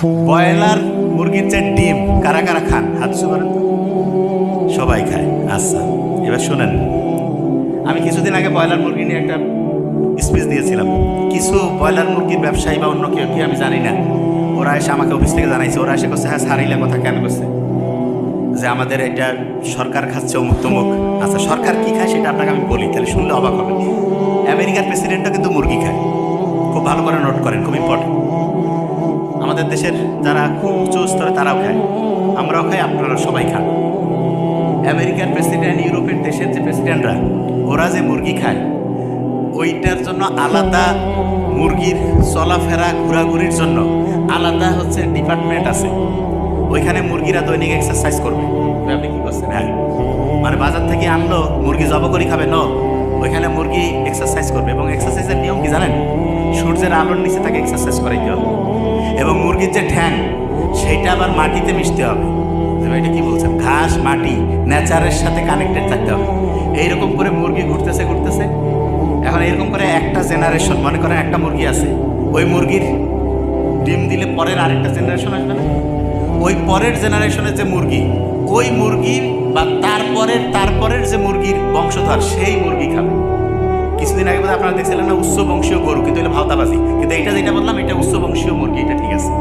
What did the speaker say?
Broiler, মুরগির যে ডিম, কারা কারা খান? হাত করেন সবাই খায়। আচ্ছা এবার শোনেন। আমি কিছুদিন আগে ব্রয়লার, মুরগি নিয়ে একটা স্পিচ দিয়েছিলাম। কিছু ব্রয়লার, মুরগির ব্যবসায়ী বা অন্য কেউ কি আমি জানি না, ওরা এসে আমাকে অফিস থেকে জানাইছে। ওরা এসে করছে হ্যাঁ সারিলা কথা কেন করছে যে আমাদের এটা সরকার খাচ্ছে অমুক তমুক। আচ্ছা সরকার কি খায় সেটা আপনাকে আমি বলি, তাহলে শুনলে অবাক হবে আমেরিকার প্রেসিডেন্টও কিন্তু মুরগি খায়। খুব ভালো করে নোট করেন, খুব ইম্পর্টেন্ট দেশের যারা খুব উচ্চ স্তরে তারাও খায়। আমরাও খাই আপনারা সবাই খান। আমেরিকার প্রেসিডেন্ট ইউরোপের দেশের যে প্রেসিডেন্টরা ওরা যে মুরগি খায়, ওইটার জন্য আলাদা মুরগির চলাফেরা, ঘোরাঘুরির জন্য আলাদা হচ্ছে ডিপার্টমেন্ট আছে। ওইখানে মুরগিরা দৈনিক এক্সারসাইজ করবে। আপনি কি করছেন? হ্যাঁ। মানে বাজার থেকে আনলো, মুরগি জব করে খাবে, ন। ওইখানে মুরগি এক্সারসাইজ করবে। এবং এক্সারসাইজের নিয়ম কি জানেন? সূর্যের আলোর নিচে তাকে এক্সারসাইজ করাইতে হবে। এবং মুরগির যে ঠ্যাং সেইটা আবার মাটিতে মিশতে হবে। এটা কি বলছেন ঘাস, মাটি নেচারের সাথে কানেক্টেড থাকতে হবে। এইরকম করে মুরগি ঘুরতেছে ঘুরতেছে। এখন এরকম করে একটা জেনারেশন মনে করেন একটা মুরগি আছে। ওই মুরগির ডিম দিলে পরের আরেকটা জেনারেশন আসবে না? ওই পরের জেনারেশনের যে মুরগি, ওই মুরগির বা তারপরের তারপরের যে মুরগির বংশধর, সেই মুরগি খাবে। কিছুদিন আগে বোধহয় আপনারা দেখছিলেন না, উচ্চ বংশীয় গরু, কিন্তু এটা ভাওতাবাজি। কিন্তু এটা যেটা বললাম, এটা উচ্চ বংশীয় মুরগি, এটা ঠিক আছে।